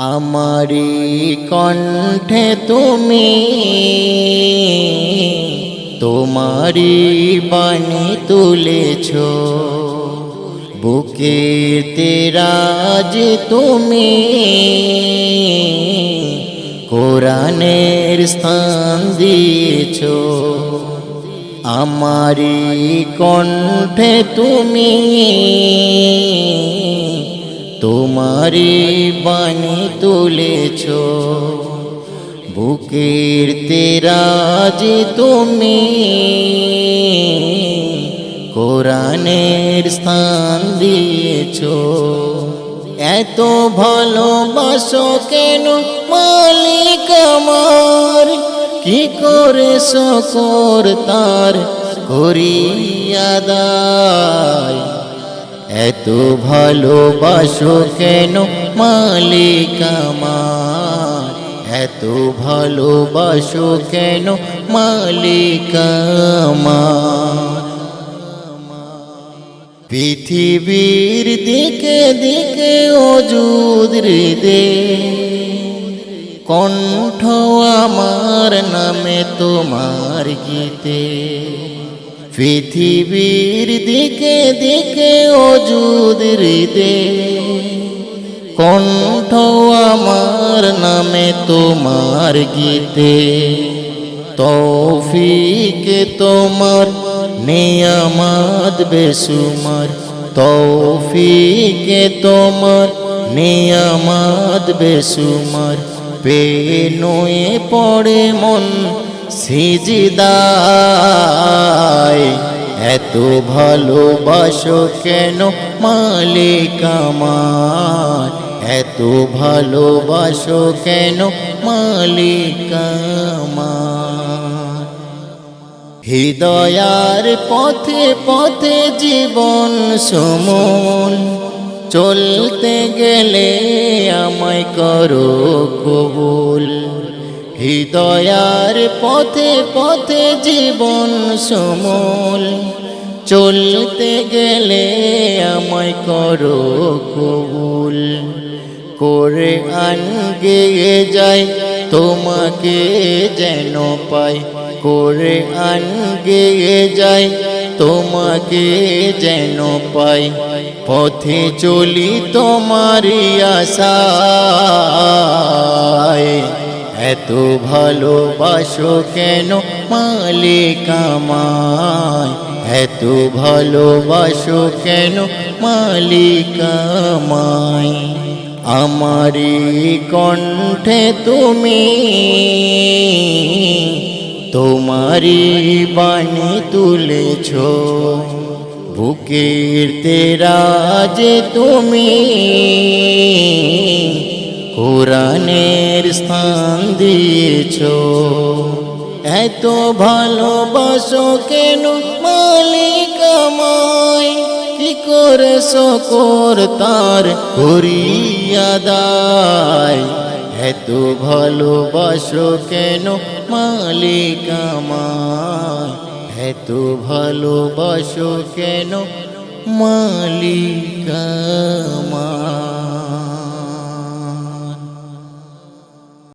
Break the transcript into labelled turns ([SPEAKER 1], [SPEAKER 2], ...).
[SPEAKER 1] আমারি কণ্ঠে তুমি, তোমারি বাণী তুলেছ। বুকের তেরাজ তুমি, কোরআনের স্থান দিয়েছ। আমারি কণ্ঠে তুমি তোমারি বাণী তুলেছ। বুকের তেরাজ তুমি কোরআনের স্থান দিয়েছ। এত ভালোবাসো কেন মালিক আমার? কি করে শকর তার করিয়াদায় এত ভালোবাসো কেন মালিক আমার? এত ভালোবাসো কেন মালিক পৃথিবীর দিকে দিকে অজুদ কণ্ঠ আমার নামে তোমার গীতে পৃথিবীর দিকে দিকে অজুদ হৃদে কণ্ঠ আমার নামে তোমার গীতে, তৌফিকে তোমার নিয়ামাত বেসুমার তৌফিকে তোমার নিয়ামাত বেসুমার পে নয়ে পড়ে মন সিজিদায়, এত ভালোবাসো কেন মালিক আমার? এত ভালোবাসো কেন মালিক আমার? হৃদয়ার পথে পথে জীবন সমন, চলতে গেলে আমায় করো কবুল। হৃদয়ার পথে পথে জীবন সমল। চলতে গেলে আমায় করো কবুল। করে আনগে যাই, তোমাকে যেন পাই। করে আনগে যাই, তোমাকে যেন পাই। পথে চলি তোমারই আশায়। এত ভালোবাসো কেন? মালিক আমায়। এত ভালোবাসো কেন? মালিক আমায়। আমারি কণ্ঠে তুমি তোমারি বাণী তুলেছ। বুকের তেরা যে তুমি কোরআনের স্থান দিয়েছ। এত ভালোবাসো কেন মালিক কি করে শকর তার করিয়াদায় এত ভালোবাসো কেন মালিক আমায়? এত ভালোবাসো কেন মালিক আমায়?